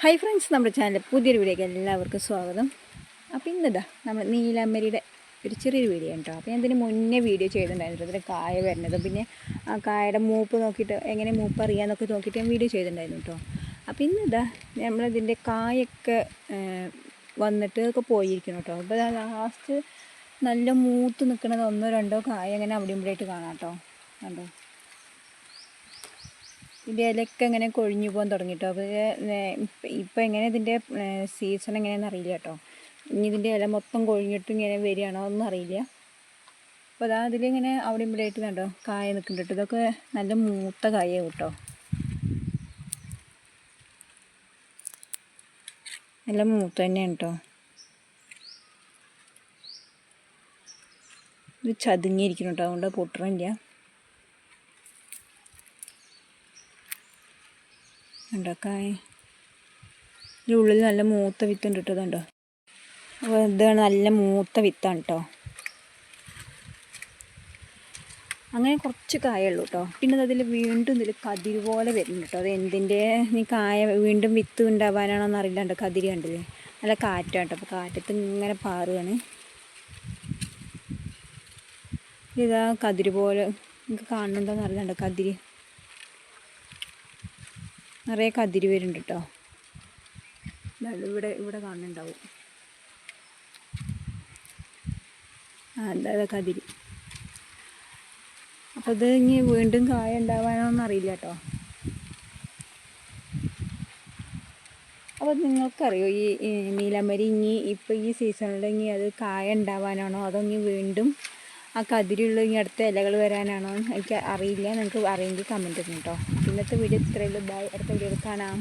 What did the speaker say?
Hi friends നമ്മുടെ ചാനലിൽ പുതിയൊരു വീഡിയോക്ക് എല്ലാവർക്കും സ്വാഗതം. അപ്പോൾ ഇന്നിതാ നമ്മൾ നീലാമ്പരിയുടെ ഒരു ചെറിയൊരു വീഡിയോ കേട്ടോ അപ്പോൾ ഞാൻ ഇതിന് മുന്നേ വീഡിയോ ചെയ്തിട്ടുണ്ടായിരുന്നു. ഇതിൽ കായ വരുന്നത്. പിന്നെ ആ കായയുടെ മൂപ്പ് നോക്കിയിട്ട് എങ്ങനെ മൂപ്പ് അറിയാമെന്നൊക്കെ നോക്കിയിട്ട് ഞാൻ വീഡിയോ ചെയ്തിട്ടുണ്ടായിരുന്നു കേട്ടോ അപ്പോൾ ഇന്നിതാ നമ്മളിതിന്റെ കായൊക്കെ വന്നിട്ട് ഒക്കെ പോയിരിക്കണം കേട്ടോ അപ്പോൾ ലാസ്റ്റ് നല്ല മൂത്ത് നിൽക്കുന്നത് ഒന്നോ രണ്ടോ കായ അങ്ങനെ അവിടെ ഇവിടെയായിട്ട് കാണാം കേട്ടോ കണ്ടോ? ഇതിന്റെ ഇലയൊക്കെ ഇങ്ങനെ കൊഴിഞ്ഞു പോകാൻ തുടങ്ങിട്ടോ. അപ്പോൾ ഇപ്പം എങ്ങനെ ഇതിന്റെ സീസൺ എങ്ങനെയാണെന്ന് അറിയില്ല കേട്ടോ. ഇനി ഇതിന്റെ ഇല മൊത്തം കൊഴിഞ്ഞിട്ട് ഇങ്ങനെ വരികയാണോ ഒന്നും അറിയില്ല. അപ്പോൾ അതാ അതിലിങ്ങനെ അവിടെ ഇവിടെ ആയിട്ട് കണ്ടോ കായ നിൽക്കുന്നുണ്ട് ഇതൊക്കെ നല്ല മൂത്ത കായ കേട്ടോ. നല്ല മൂത്ത തന്നെയാണ് കേട്ടോ. ഇത് ചതുങ്ങിയിരിക്കുന്നു കേട്ടോ. അതുകൊണ്ട് പൊട്ടണില്ല. ഉണ്ടാക്കാൻ ഇതിന്റെ ഉള്ളിൽ നല്ല മൂത്ത കേട്ടോ ഇതുണ്ടോ അപ്പോൾ ഇതാണ് നല്ല മൂത്ത വിത്താണ് കേട്ടോ അങ്ങനെ കുറച്ച് കായുള്ളൂ കേട്ടോ പിന്നെ അതിൽ വീണ്ടും ഇതിൽ കതിര് പോലെ വരുന്നുണ്ട് കേട്ടോ അത് എന്തിന്റെ നീ കായ വീണ്ടും വിത്ത് ഉണ്ടാവാനാണോന്ന് അറിയില്ല അറിയില്ലാണ്ട് കതിര് കണ്ടില്ലേ? നല്ല കേട്ടോ അപ്പോൾ കാറ്റത്ത് ഇങ്ങനെ പാറുകയാണ് ഇതാ കതിര് പോലെ. നിങ്ങൾക്ക് കാണുന്നുണ്ടോയെന്ന് അറിയില്ലാണ്ട് കതിര്. നിറയെ കതിരി വരുന്നുണ്ട് കേട്ടോ ഇവിടെ ഇവിടെ കാണുന്നുണ്ടാവും. ഇതാ കതിരി. അപ്പോൾ ഇത് ഇനി വീണ്ടും കായ ഉണ്ടാവാനോന്നും അറിയില്ല കേട്ടോ അപ്പോൾ നിങ്ങൾക്കറിയോ ഈ നീലമരി ഇനി ഇപ്പോൾ ഈ സീസണിൽ ഇനി അത് കായ ഉണ്ടാവാനാണോ? അതോ ഇനി വീണ്ടും ആ കതിരുള്ള ഇനി അടുത്ത ഇലകൾ വരാനാണോ എനിക്ക് അറിയില്ല. നിങ്ങൾക്ക് അറിയെങ്കിൽ കമന്റ് കേട്ടോ ഇന്നത്തെ വീഡിയോ ഇത്രയുള്ളൂ ബൈ അടുത്ത വീഡിയോ കാണാം.